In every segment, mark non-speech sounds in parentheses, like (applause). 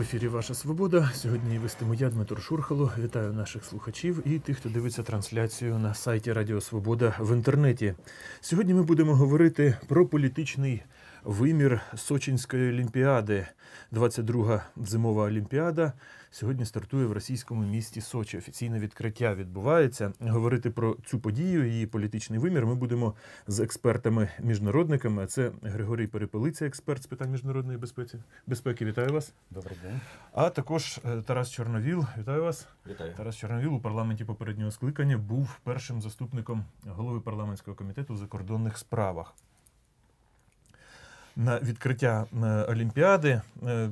Ефірі Ваша Свобода. Сьогодні вестиму я, Дмитро Шурхало. Вітаю наших слухачів і тих, хто дивиться трансляцію на сайті Радіо Свобода в інтернеті. Сьогодні ми будемо говорити про політичний вимір Сочинської олімпіади. 22-га зимова олімпіада сьогодні стартує в російському місті Сочі. Офіційне відкриття відбувається. Говорити про цю подію, її політичний вимір. Ми будемо з експертами-міжнародниками. А Це Григорій Перепелиця, експерт з питань міжнародної безпеки. Безпеки, вітаю вас. Добрий день. А також е, Тарас Чорновіл. Вітаю вас. Вітаю. Тарас Чорновіл у парламенті попереднього скликання був першим заступником голови парламентського комітету у закордонних справах. На відкриття е, Олімпіади е,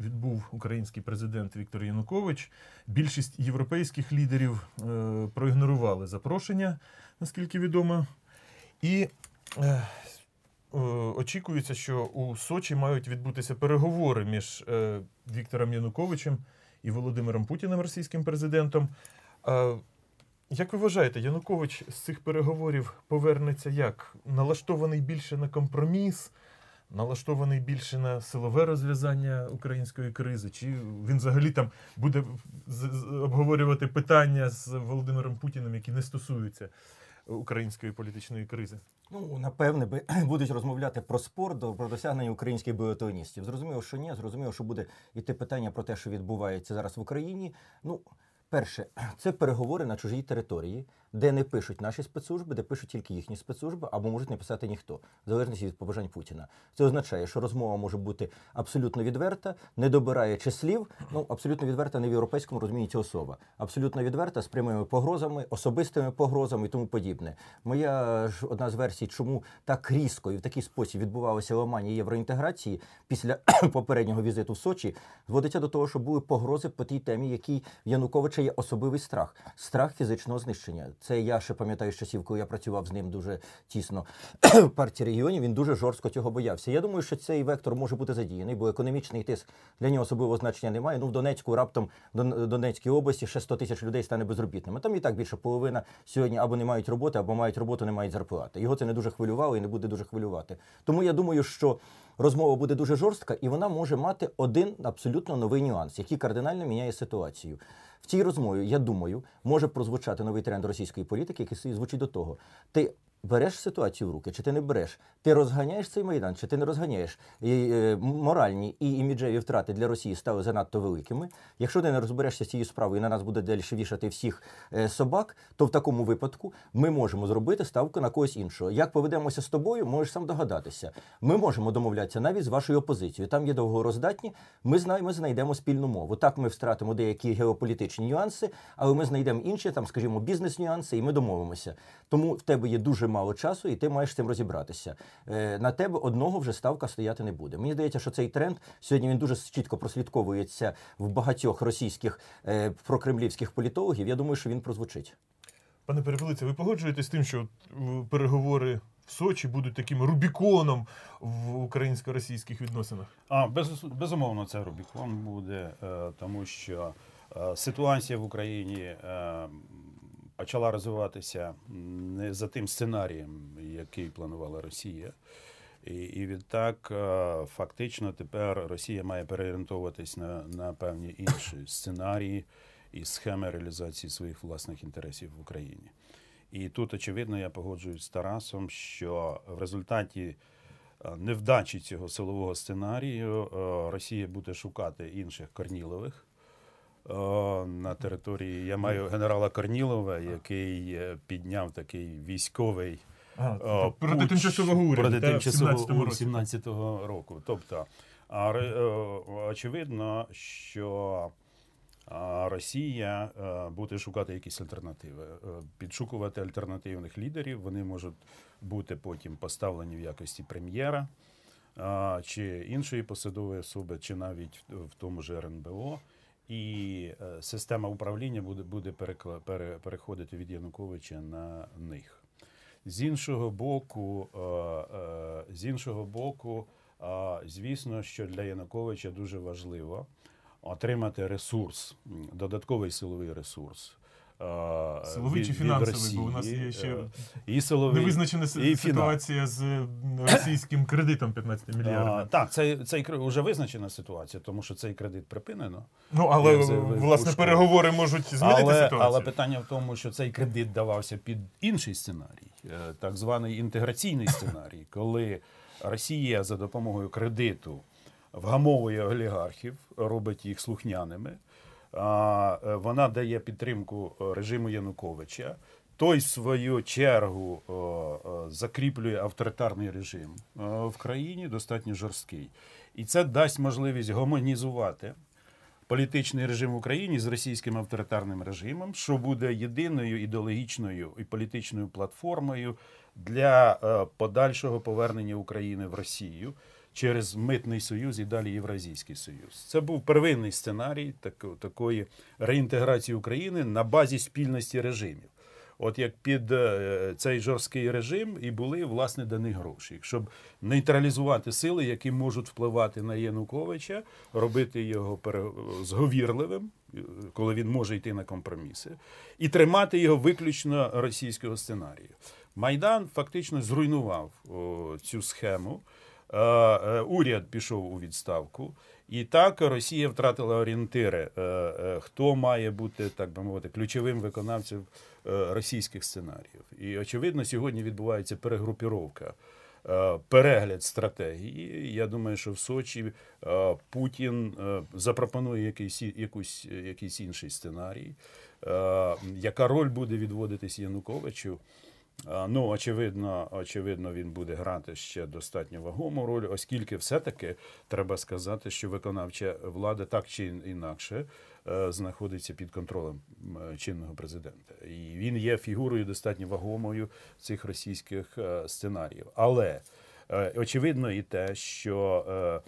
відбув український президент Віктор Янукович. Більшість європейських лідерів е, проігнорували запрошення, наскільки відомо. І очікується, що у Сочі мають відбутися переговори між Віктором Януковичем і Володимиром Путіним, російським президентом. Як ви вважаєте, Янукович з цих переговорів повернеться як? Налаштований більше на компроміс, налаштований більше на силове розв'язання української кризи? Чи він взагалі там буде обговорювати питання з Володимиром Путіним, які не стосуються української політичної кризи? Ну, напевне, (clears throat) будуть розмовляти про спорт, про досягнення українських біатлоністів. Зрозуміло, що ні, зрозуміло, що буде іти питання про те, що відбувається зараз в Україні. Ну, перше, (clears throat) це переговори на чужій території, де не пишуть наші спецслужби, де пишуть тільки їхні спецслужби, або можуть не писати ніхто, в залежності від побажань Путіна. Це означає, що розмова може бути абсолютно відверта, не добираючи слів. Ну, абсолютно відверта не в європейському розумінні ця особа. Абсолютно відверта з прямими погрозами, особистими погрозами і тому подібне. Моя ж одна з версій, чому так різко і в такий спосіб відбувалося ламання євроінтеграції після (clears throat) попереднього візиту в Сочі, зводиться до того, що були погрози по тій темі, який в Януковича є особливий страх страх фізичного знищення. Це я ще пам'ятаю з часів, коли я працював з ним дуже тісно (clears throat) в партії регіонів. Він дуже жорстко цього боявся. Я думаю, що цей вектор може бути задіяний, бо економічний тиск для нього особливого значення немає. Ну в Донецьку раптом в Дон- Донецькій області ще 100 тисяч людей стане безробітними. Там і так більше половина сьогодні або не мають роботи, або мають роботу, не мають зарплати. Його це не дуже хвилювало і не буде дуже хвилювати. Тому я думаю, що розмова буде дуже жорстка, і вона може мати один абсолютно новий нюанс, який кардинально міняє ситуацію. В цій розмові, я думаю, може прозвучати новий тренд російської політики, який звучить до того: ти береш ситуацію в руки, чи ти не береш? Ти розганяєш цей майдан, чи ти не розганяєш? І, е, моральні і іміджеві втрати для Росії стали занадто великими. Якщо ти не розберешся з цією справою, і на нас буде далі вішати всіх е, собак, то в такому випадку ми можемо зробити ставку на когось іншого. Як поведемося з тобою, можеш сам догадатися. Ми можемо домовлятися навіть з вашою опозицією. Там є довгороздатні. Ми знаємо, знайдемо спільну мову. Так ми втратимо деякі геополітичні нюанси, але ми знайдемо інші, там, скажімо, бізнес-нюанси, і ми домовимося. Тому в тебе є дуже мало часу, і ти маєш з цим розібратися. Е, на тебе одного вже ставка стояти не буде. Мені здається, що цей тренд сьогодні він дуже чітко прослідковується в багатьох російських е, прокремлівських політологів. Я думаю, що він прозвучить. Пане Перепелиця, ви погоджуєтесь з тим, що переговори в Сочі будуть таким Рубіконом в українсько-російських відносинах? А, без, безумовно, це Рубікон буде, е, тому що е, ситуація в Україні е, почала розвиватися не за тим сценарієм, який планувала Росія. І, і відтак, е, фактично, тепер Росія має переорієнтовуватись на, на певні інші (coughs) сценарії і схеми реалізації своїх власних інтересів в Україні. І тут, очевидно, я погоджуюсь з Тарасом, що в результаті е, невдачі цього силового сценарію е, Росія буде шукати інших Корнілових. На території я маю генерала Корнілова, який е, підняв такий військовий А, проти тимчасового уряду проти тимчасового 17-го, 17-го року. Тобто, а, е, очевидно, що Росія е, буде шукати якісь альтернативи, підшукувати альтернативних лідерів. Вони можуть бути потім поставлені в якості прем'єра чи іншої посадової особи, чи навіть в тому ж РНБО. І е, система управління буде, буде переходити від Януковича на них. З іншого боку, е, е, з іншого боку, звісно, що для Януковича дуже важливо отримати ресурс, додатковий силовий ресурс Силовий чи від фінансовий, бо у нас є ще е, і силовий, Невизначена і ситуація з російським кредитом 15 мільярдів. так, це, кр- вже визначена ситуація, тому що цей кредит припинено. Ну, але заявив власне Пушкін. переговори можуть змінити але, ситуацію. але питання в тому, що цей кредит давався під інший сценарій, е, так званий інтеграційний сценарій, коли Росія за допомогою кредиту вгамовує олігархів, робить їх слухняними. Е, Вона дає підтримку е, режиму Януковича. Той, свою чергу, е, закріплює авторитарний режим в країні, достатньо жорсткий. І це дасть можливість гомонізувати політичний режим в Україні з російським авторитарним режимом, що буде єдиною ідеологічною і політичною платформою для подальшого повернення України в Росію через митний союз і далі Євразійський Союз. Це був первинний сценарій такої реінтеграції України на базі спільності режимів. От як під е, цей жорсткий режим і були власне дані гроші, щоб нейтралізувати сили, які можуть впливати на Януковича, робити його зговірливим, е, коли він може йти на компроміси, і тримати його виключно російського сценарію. Майдан фактично зруйнував цю схему. Е, е, Уряд пішов у відставку, і так Росія втратила орієнтири, е, хто має бути, так би мовити, ключовим виконавцем російських сценаріїв. І очевидно, сьогодні відбувається перегрупіровка. Перегляд стратегії. Я думаю, що в Сочі Путін запропонує якийсь, якусь, якийсь інший сценарій. Яка роль буде відводитись Януковичу? А, Ну, очевидно, очевидно, він буде грати ще достатньо вагому роль, оскільки все-таки треба сказати, що виконавча влада так чи інакше е, знаходиться під контролем чинного президента. І він є фігурою достатньо вагомою цих російських е, сценаріїв. Але е, очевидно і те, що е, е,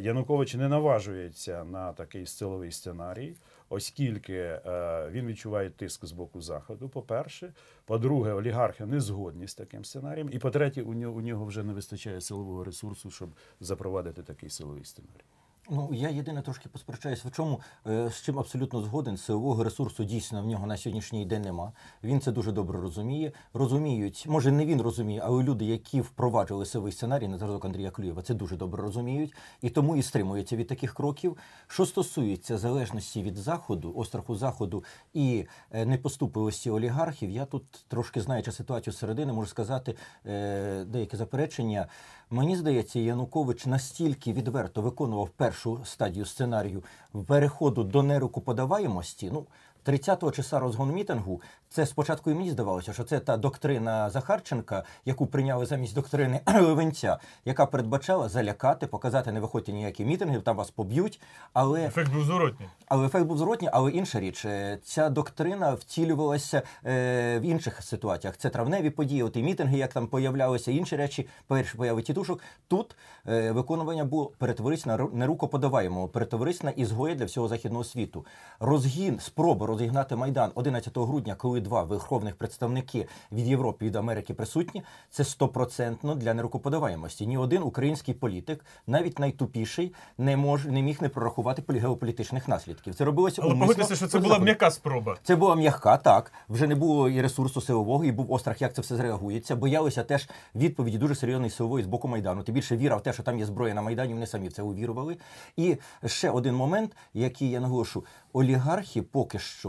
Янукович не наважується на такий силовий сценарій оскільки е, він відчуває тиск з боку заходу. По-перше, по-друге, олігархи не згодні з таким сценарієм. І по-третє, у нього, у нього вже не вистачає силового ресурсу, щоб запровадити такий силовий сценарій. Ну, я єдине трошки посперечаюсь, в чому е, з чим абсолютно згоден. Силового ресурсу дійсно в нього на сьогоднішній день нема. Він це дуже добре розуміє. Розуміють, може не він розуміє, але люди, які впроваджували силовий сценарій на зразок Андрія Клюєва, це дуже добре розуміють і тому і стримуються від таких кроків. Що стосується залежності від заходу, остраху заходу і е, непоступливості олігархів, я тут трошки знаючи ситуацію середини, можу сказати е, деякі заперечення. Мені здається, Янукович настільки відверто виконував першу стадію сценарію переходу до нерукоподаваємості. Ну, 30-го числа розгону мітингу, це спочатку і мені здавалося, що це та доктрина Захарченка, яку прийняли замість доктрини (clears throat) Левенця, яка передбачала залякати, показати, не виходьте ніякі мітинги, там вас поб'ють. Але Ефект був зворотній. але ефект був зворотній, але інша річ. е, Ця доктрина втілювалася е, в інших ситуаціях. Це травневі події, от і мітинги, як там появлялися, інші речі, перші появи тітушок. Тут е, виконування було перетворитися на не рукоподаваємо, перетворитися на ізгоя для всього західного світу. Розгін, спроба розігнати майдан 11 грудня, коли два верховних представники від Європи від Америки присутні, це стопроцентно для нерукоподаваємості. Ні один український політик, навіть найтупіший, не мож не міг не прорахувати полі- геополітичних наслідків. Це робилося Але погодьтеся, що це була м'яка спроба. Це була м'яка, так. Вже не було і ресурсу силового, і був острах, як це все зреагується. Боялися теж відповіді дуже серйозної силової з боку Майдану. Ти більше віра в те, що там є зброя на Майдані, вони самі в це увірували. І ще один момент, який я наголошу: олігархи поки що.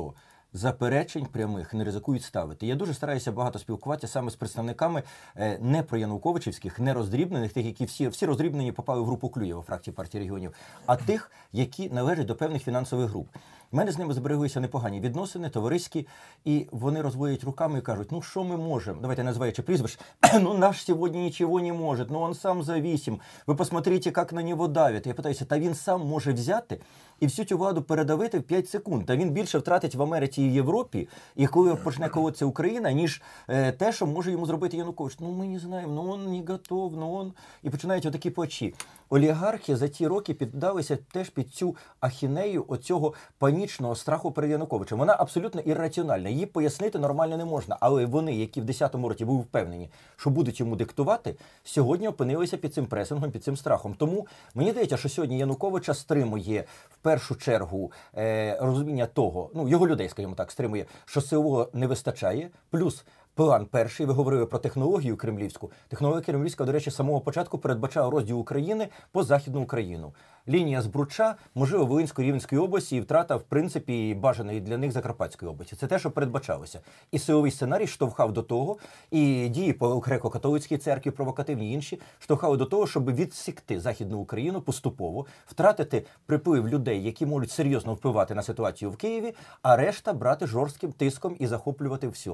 Заперечень прямих не ризикують ставити. Я дуже стараюся багато спілкуватися саме з представниками е, не про Януковичівських, не роздрібнених, тих, які всі, всі роздрібнені попали в групу Клюєва фракції партії регіонів, а тих, які належать до певних фінансових груп. У мене з ними збереглися непогані відносини, товариські, і вони розводять руками і кажуть: ну що ми можемо? Давайте називаючи прізвищ, (clears throat) ну наш сьогодні нічого не може, ну он сам зависим. Ви посмотрите, як на нього давять. Я питаюся, та він сам може взяти і всю цю владу передавити в 5 секунд. Та він більше втратить в Америці і Європі, і коли почне колотися Україна, ніж е, те, що може йому зробити Янукович. Ну ми не знаємо, ну он не готов, ну он. І починають отакі плачі. Олігархи за ті роки піддалися теж під цю ахінею оцього панічного страху перед Януковичем. Вона абсолютно ірраціональна. Її пояснити нормально не можна. Але вони, які в 10-му році були впевнені, що будуть йому диктувати, сьогодні опинилися під цим пресингом, під цим страхом. Тому мені здається, що сьогодні Януковича стримує в першу чергу е, розуміння того, ну його людей, скажімо так, стримує, що силового не вистачає, плюс. План перший, ви говорили про технологію кремлівську. Технологія кремлівська, до речі, самого початку передбачала розділ України по західну Україну. Лінія збруча, можливо, Волинської Рівненської області і втрата, в принципі, бажаної для них Закарпатської області. Це те, що передбачалося. І силовий сценарій штовхав до того, і дії по греко-католицькій церкві, провокативні інші, штовхали до того, щоб відсікти Західну Україну поступово, втратити приплив людей, які можуть серйозно впливати на ситуацію в Києві, а решта брати жорстким тиском і захоплювати все.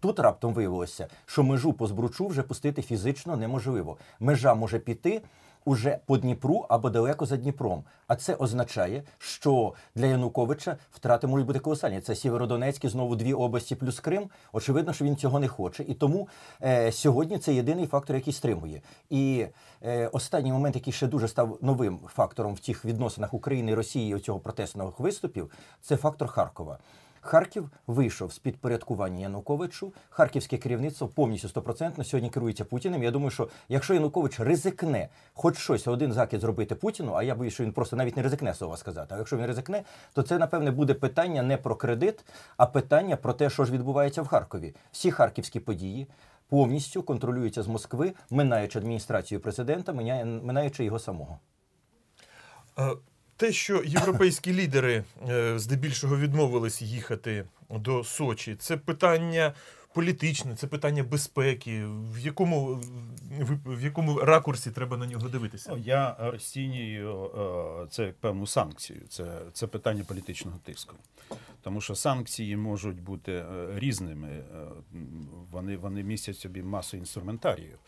Тут раптом виявилося, що межу по збручу вже пустити фізично неможливо. Межа може піти уже по Дніпру або далеко за Дніпром. А це означає, що для Януковича втрати можуть бути колосальні. Це Сєвєродонецьк, знову дві області плюс Крим. Очевидно, що він цього не хоче. І тому е, сьогодні це єдиний фактор, який стримує. І е, останній момент, який ще дуже став новим фактором в тих відносинах України і Росії цього протестних виступів, це фактор Харкова. Харків вийшов з підпорядкування Януковичу. Харківське керівництво повністю стопроцентно сьогодні керується Путіним. Я думаю, що якщо Янукович ризикне хоч щось один закид зробити Путіну, а я боюсь, що він просто навіть не ризикне слова сказати. А якщо він ризикне, то це напевне буде питання не про кредит, а питання про те, що ж відбувається в Харкові. Всі харківські події. Повністю контролюються з Москви, минаючи адміністрацію президента, минаючи його самого. Те, що європейські лідери е, здебільшого відмовились їхати до Сочі, це питання політичне, це питання безпеки. В якому, в, якому ракурсі треба на нього дивитися? Я розцінюю е, це як певну санкцію. Це, це питання політичного тиску. Тому що санкції можуть бути е, різними. Вони, вони містять собі масу інструментарію.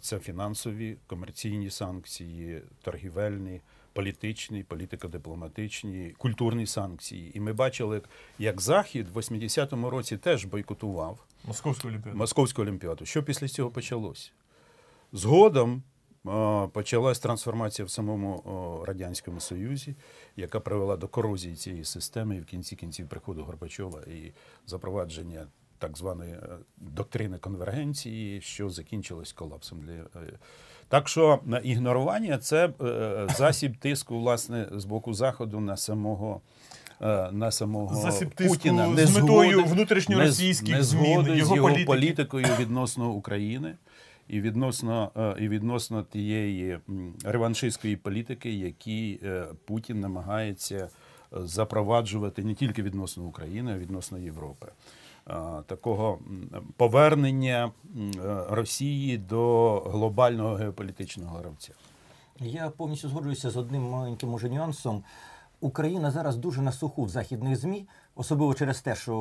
Це фінансові, комерційні санкції, торгівельні, політичні, політико-дипломатичні, культурні санкції. І ми бачили, як Захід в 80-му році теж бойкотував Московську олімпіаду. Московську олімпіаду. Що після цього почалося? Згодом е, почалась трансформація в самому Радянському Союзі, яка привела до корозії цієї системи і в кінці кінців приходу Горбачова і запровадження так званої е, доктрини конвергенції, що закінчилось колапсом. Для... е, Так що е, ігнорування це е, засіб тиску власне з боку Заходу на самого. е, На самого Засіб тиску Путіна з метою внутрішньоросійських не змін, його з його політики. політикою відносно України і відносно, е, і відносно тієї реваншистської політики, які е, Путін намагається е, запроваджувати не тільки відносно України, а відносно Європи. Е, Такого повернення е, Росії до глобального геополітичного гравця. Я повністю згоджуюся з одним маленьким може нюансом. Україна зараз дуже на суху в західних ЗМІ, особливо через те, що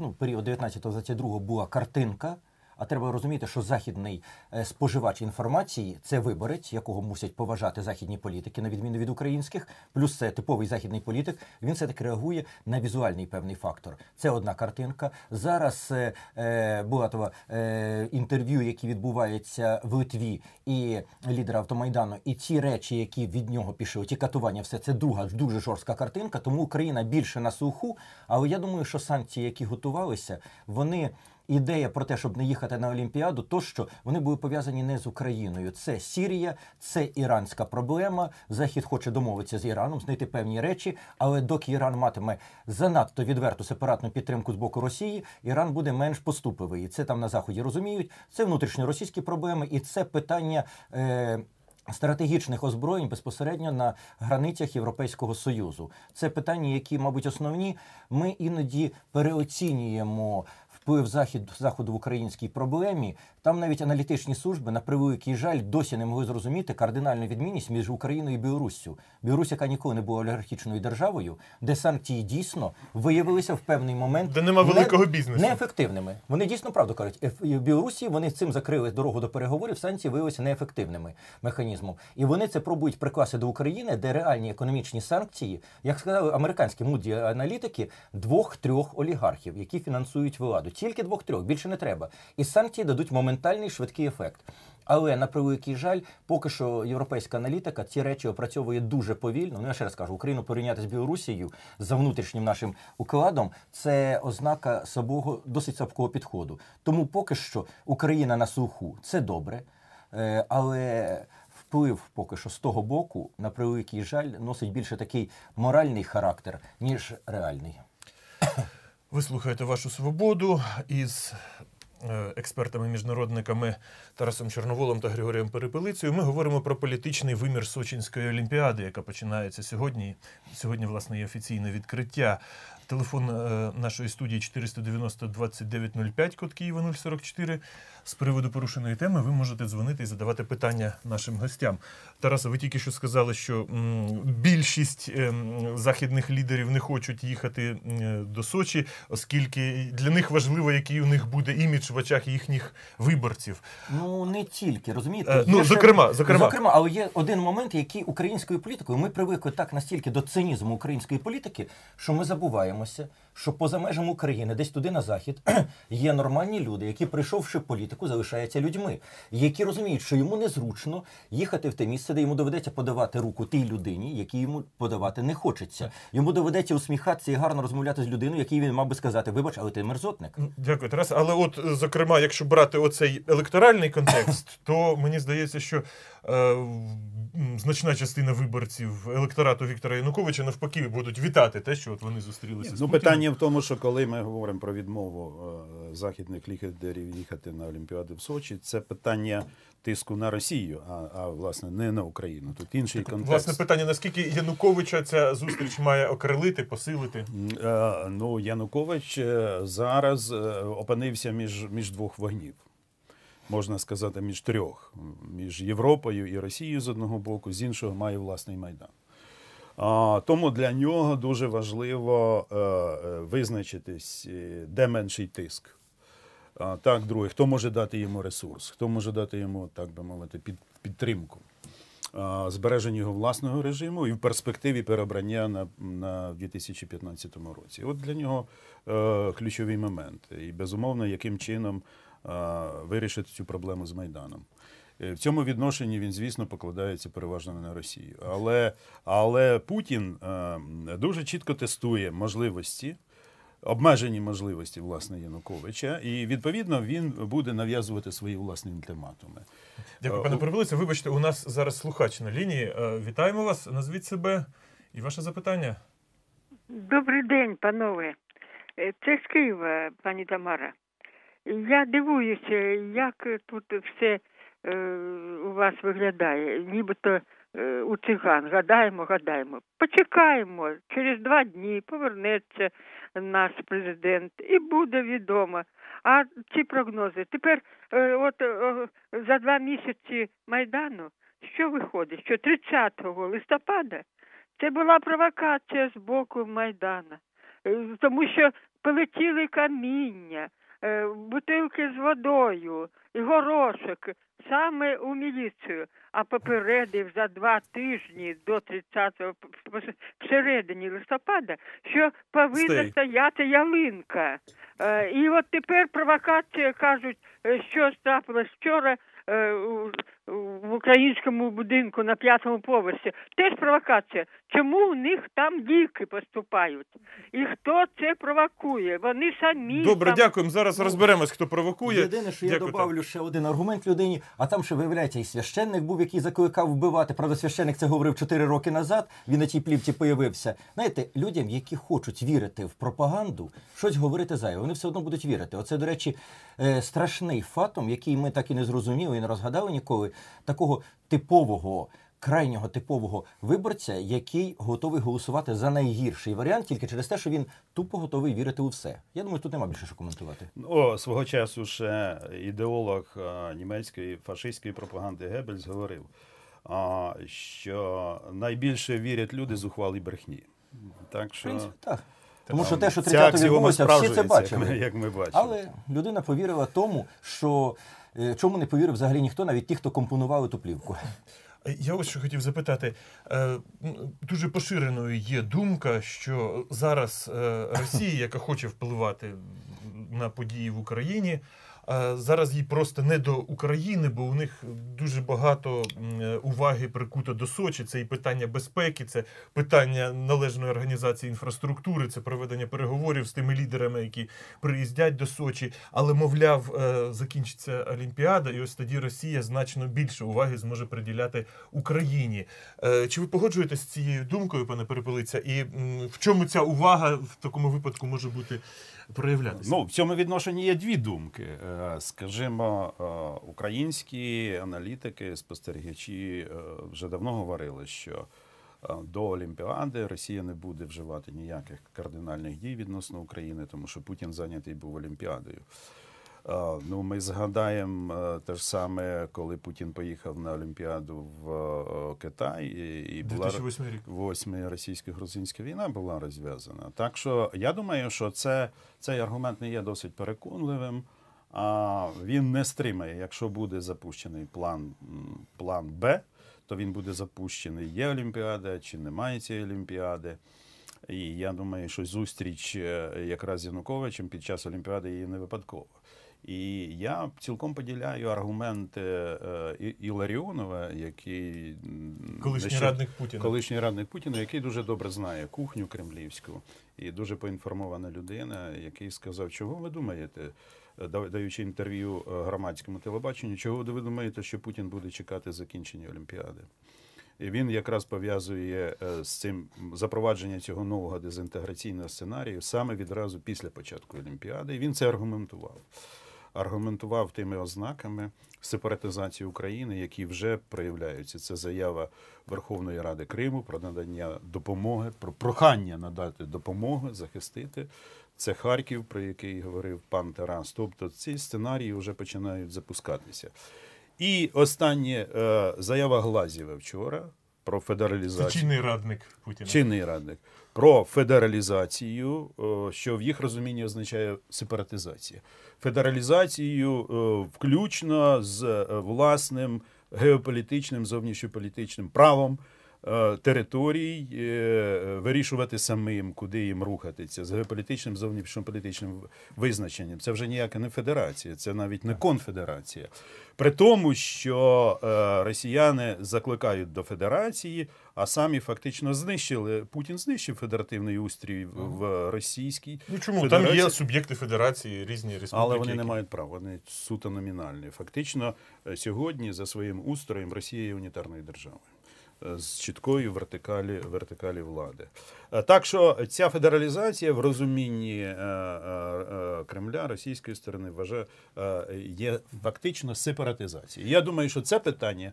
ну, період 19-22 була картинка. А треба розуміти, що західний е, споживач інформації це виборець, якого мусять поважати західні політики, на відміну від українських. Плюс це типовий західний політик. Він все таки реагує на візуальний певний фактор. Це одна картинка. Зараз е, е, Булатова е, інтерв'ю, які відбуваються в Литві, і лідера автомайдану, і ці речі, які від нього пішли, ті катування, все це друга дуже жорстка картинка. Тому Україна більше на суху. Але я думаю, що санкції, які готувалися, вони. Ідея про те, щоб не їхати на Олімпіаду, то що вони були пов'язані не з Україною. Це Сірія, це іранська проблема. Захід хоче домовитися з Іраном, знайти певні речі, але доки Іран матиме занадто відверту сепаратну підтримку з боку Росії, Іран буде менш поступивий. І це там на заході розуміють. Це внутрішньоросійські проблеми, і це питання. Е- Стратегічних озброєнь безпосередньо на границях Європейського союзу це питання, які, мабуть, основні. Ми іноді переоцінюємо вплив захід заходу в українській проблемі. Там навіть аналітичні служби на превеликий жаль досі не могли зрозуміти кардинальну відмінність між Україною і Білоруссю. Білорусь, яка ніколи не була олігархічною державою, де санкції дійсно виявилися в певний момент Де нема не- великого бізнесу. неефективними. Вони дійсно правду кажуть. В Білорусі вони цим закрили дорогу до переговорів. Санкції виявилися неефективними механізмом, і вони це пробують прикласти до України, де реальні економічні санкції, як сказали американські муді аналітики, двох-трьох олігархів, які фінансують владу. Тільки двох-трьох, більше не треба. І санкції дадуть моментальний швидкий ефект. Але на превеликий жаль, поки що європейська аналітика ці речі опрацьовує дуже повільно. Ну я ще раз кажу, Україну порівняти з Білорусією за внутрішнім нашим укладом це ознака слабого, досить слабкого підходу. Тому поки що Україна на слуху це добре, Е, але вплив поки що з того боку, на превеликий жаль, носить більше такий моральний характер, ніж реальний. Ви слухаєте вашу свободу із експертами-міжнародниками Тарасом Чорноволом та Григорієм Перепелицею. Ми говоримо про політичний вимір Сочинської олімпіади, яка починається сьогодні. Сьогодні, власне, є офіційне відкриття. Телефон е, нашої студії 490 2905, код Києва 044. З приводу порушеної теми ви можете дзвонити і задавати питання нашим гостям. Тарасе, ви тільки що сказали, що більшість ем, західних лідерів не хочуть їхати до Сочі, оскільки для них важливо, який у них буде імідж в очах їхніх виборців. Ну не тільки розумієте, Е, ну, ще- зокрема, зокрема. зокрема, але є один момент, який українською політикою ми привикли так настільки до цинізму української політики, що ми забуваємося, що поза межами України, десь туди на захід, (clears throat) є нормальні люди, які, прийшовши в політику, залишаються людьми, які розуміють, що йому незручно їхати в те місце, де йому доведеться подавати руку тій людині, якій йому подавати не хочеться. Йому доведеться усміхатися і гарно розмовляти з людиною, якій він мав би сказати, вибач, але ти мерзотник. Дякую, Тарас. Але от, е, зокрема, якщо брати оцей електоральний контекст, (clears throat) то мені здається, що е, значна частина виборців електорату Віктора Януковича навпаки будуть вітати те, що от вони зустрілися. з Ну, Путіним. питання в тому, що коли ми говоримо про відмову е, західних лідерів їхати на Олімпіаду в Сочі, це питання тиску на Росію, а, а власне не на Україну. Тут інший контекст. Власне питання: наскільки Януковича ця зустріч має окрилити, посилити? Е, Ну, Янукович е, зараз опинився між, між двох вогнів. Можна сказати, між трьох: між Європою і Росією з одного боку, з іншого має власний майдан. Тому для нього дуже важливо е, е, визначитись, е, де менший тиск. Так, друге, хто може дати йому ресурс, хто може дати йому, так би мовити, під, підтримку. Збереження його власного режиму і в перспективі перебрання на, на 2015 році. От для нього е, ключовий момент. І безумовно, яким чином е, вирішити цю проблему з Майданом. Е, В цьому відношенні він, звісно, покладається переважно на Росію. Але, але Путін е, дуже чітко тестує можливості, обмежені можливості власне Януковича, і відповідно він буде нав'язувати свої власні ультиматуми. Дякую, Е, пане у- Вибачте, у нас зараз слухач на лінії. Вітаємо вас. Назвіть себе і ваше запитання. Добрий день, панове. Це з Києва, пані Тамара. Я дивуюся, як тут все у вас виглядає. Нібито е, у циган. Гадаємо, гадаємо. Почекаємо. Через два дні повернеться наш президент і буде відомо. А ці прогнози. Тепер, е, от е, за два місяці Майдану, що виходить? Що 30 листопада це була провокація з боку Майдана, Е, тому що полетіли каміння, е, бутилки з водою і горошок саме у міліцію, а попередив за два тижні до 30-го п- п- всередині листопада, що повинна Стей. стояти ялинка. Е, І от тепер провокація кажуть, е, що трапилось вчора е, в українському будинку на п'ятому поверсі. Теж провокація. Чому у них там ліки поступають? І хто це провокує? Вони самі Добре, там... дякуємо. Зараз розберемось, хто провокує. Єдине, що я Дякую, добавлю ще один аргумент людині, а там ще виявляється, і священник був, який закликав вбивати. Правда, священник це говорив 4 роки назад. Він на тій плівці появився. Знаєте, людям, які хочуть вірити в пропаганду, щось говорити зайве, вони все одно будуть вірити. Оце, до речі, е, страшний фатом, який ми так і не зрозуміли і не розгадали ніколи, такого типового. Крайнього типового виборця, який готовий голосувати за найгірший варіант, тільки через те, що він тупо готовий вірити у все. Я думаю, тут нема більше що коментувати. О, свого часу ще ідеолог е, німецької фашистської пропаганди Геббельс говорив, що найбільше вірять люди з зухвалій брехні. Так що принципі, так. Тому що те, що ця 30 аксіома відбулося, всі це справджується, як ми- бачили. Як ми бачимо. Але людина повірила тому, що чому не повірив взагалі ніхто, навіть ті, хто компонували ту плівку. Я ось що хотів запитати. Е, Дуже поширеною є думка, що зараз е, Росія, яка хоче впливати на події в Україні, зараз їй просто не до України, бо у них дуже багато е, уваги прикуто до Сочі. Це і питання безпеки, це питання належної організації інфраструктури, це проведення переговорів з тими лідерами, які приїздять до Сочі. Але, мовляв, е, закінчиться Олімпіада, і ось тоді Росія значно більше уваги зможе приділяти Україні. Е, Чи ви погоджуєтесь з цією думкою, пане Перепелиця? І в чому ця увага в такому випадку може бути проявлятися? Ну, в цьому відношенні є дві думки. Е, Скажімо, е, українські аналітики, спостерігачі е, вже давно говорили, що до Олімпіади Росія не буде вживати ніяких кардинальних дій відносно України, тому що Путін зайнятий був Олімпіадою. Ну, ми згадаємо е, те ж саме, коли Путін поїхав на Олімпіаду в е, Китай, і, була 2008 рік. восьми російсько-грузинська війна була розв'язана. Так що я думаю, що це, цей аргумент не є досить переконливим. А він не стримає, якщо буде запущений план, план Б, то він буде запущений. Є Олімпіада чи немає цієї Олімпіади. І я думаю, що зустріч е, якраз з Януковичем під час Олімпіади є не випадкова. І я цілком поділяю аргументи е, Іларіонова, який Колишній нещод- радник Путіна. колишній радник Путіна, який дуже добре знає кухню кремлівську і дуже поінформована людина, який сказав, чого ви думаєте, е, даючи інтерв'ю е, громадському телебаченню, чого ви думаєте, що Путін буде чекати закінчення Олімпіади? І він якраз пов'язує з цим запровадження цього нового дезінтеграційного сценарію саме відразу після початку Олімпіади. І він це аргументував. Аргументував тими ознаками сепаратизації України, які вже проявляються. Це заява Верховної Ради Криму про надання допомоги, про прохання надати допомогу, захистити. Це Харків, про який говорив пан Тарас. Тобто ці сценарії вже починають запускатися. І останнє е, заява Глазєва вчора про Це федералізацію. чинний радник Путіна. Чинний радник про федералізацію, е, що в їх розумінні означає сепаратизація. Федералізацію е, включно з е, власним геополітичним, зовнішньополітичним правом територій е, вирішувати самим, куди їм рухатися, з геополітичним, зовнішньополітичним визначенням. Це вже ніяка не федерація, це навіть не конфедерація. При тому, що е, росіяни закликають до федерації, а самі фактично знищили Путін знищив федеративний устрій в, російській. Ну чому? Федерація- Там є суб'єкти федерації, різні республіки. але вони не мають права, вони суто номінальні. Фактично, е, сьогодні за своїм устроєм Росія є унітарною державою. Е, З чіткою вертикалі, вертикалі влади. Е, Так що ця федералізація в розумінні е, Кремля, російської сторони, вважає, є фактично сепаратизацією. Я думаю, що це питання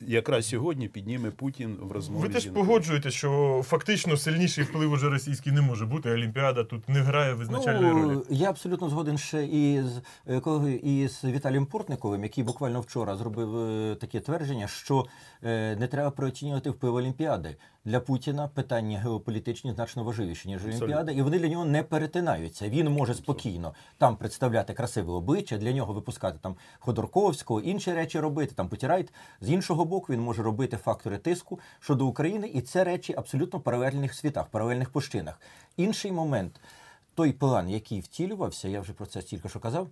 якраз сьогодні підніме Путін в розмові. Ви теж погоджуєте, що фактично сильніший вплив уже російський не може бути. Олімпіада тут не грає визначальної ролі. Ну, я абсолютно згоден ще і з е, колегою, і з Віталієм Портниковим, який буквально вчора зробив е, таке твердження, що е, не треба переоцінювати вплив Олімпіади. Для Путіна питання геополітичні значно важливіші, ніж Абсолютно. Олімпіада, і вони для нього не перетинаються. Він може спокійно там представляти красиве обличчя, для нього випускати там Ходорковського, інші речі робити, там Путірайт. З іншого боку, він може робити фактори тиску щодо України, і це речі абсолютно паралельних світах, паралельних площинах. Інший момент той план, який втілювався, я вже про це тільки що казав.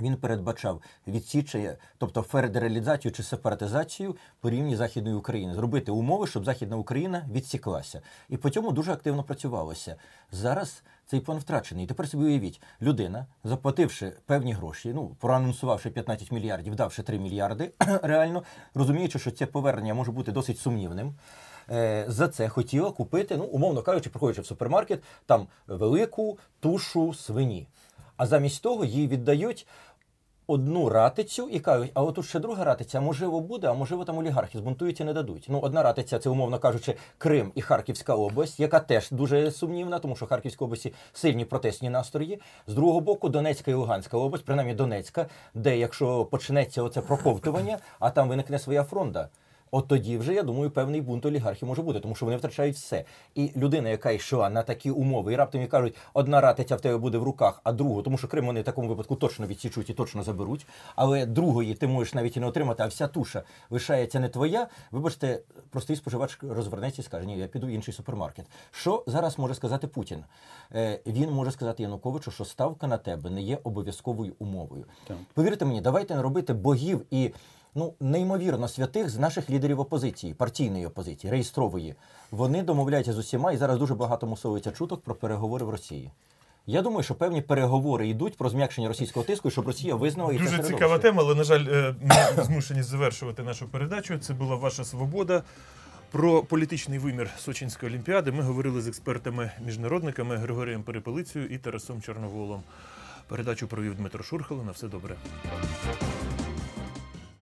Він передбачав відсічення, тобто федералізацію чи сепаратизацію по рівні Західної України, зробити умови, щоб Західна Україна відсіклася. І по цьому дуже активно працювалося. Зараз цей план втрачений. Тепер собі уявіть, людина, заплативши певні гроші, ну проанонсувавши 15 мільярдів, давши 3 мільярди, (clears throat) реально розуміючи, що це повернення може бути досить сумнівним. е, За це хотіла купити, ну умовно кажучи, приходячи в супермаркет, там велику тушу свині. А замість того їй віддають одну ратицю і кажуть, а отут ще друга ратиця, можливо буде, а можливо там олігархи збунтують і не дадуть. Ну, одна ратиця це, умовно кажучи, Крим і Харківська область, яка теж дуже сумнівна, тому що в Харківській області сильні протестні настрої. З другого боку, Донецька і Луганська область, принаймні Донецька, де якщо почнеться оце проковтування, а там виникне своя фронта. От тоді вже я думаю, певний бунт олігархів може бути, тому що вони втрачають все. І людина, яка йшла на такі умови, і раптом їй кажуть, одна ратиця в тебе буде в руках, а другу, тому що Крим вони в такому випадку точно відсічуть і точно заберуть. Але другої ти можеш навіть і не отримати, а вся туша лишається не твоя. Вибачте, простий споживач розвернеться і скаже, ні, я піду в інший супермаркет. Що зараз може сказати Путін? Е, він може сказати Януковичу, що ставка на тебе не є обов'язковою умовою. Так. Повірте мені, давайте не робити богів і ну неймовірно святих з наших лідерів опозиції, партійної опозиції, реєстрової. Вони домовляються з усіма, і зараз дуже багато мусовується чуток про переговори в Росії. Я думаю, що певні переговори йдуть про зм'якшення російського тиску, щоб Росія визнала і Дуже цікава тема, але, на жаль, е, ми змушені завершувати нашу передачу. Це була ваша свобода. Про політичний вимір Сочинської олімпіади ми говорили з експертами-міжнародниками Григорієм Перепелицею і Тарасом Чорноволом. Передачу провів Дмитро Шурхало. На все добре.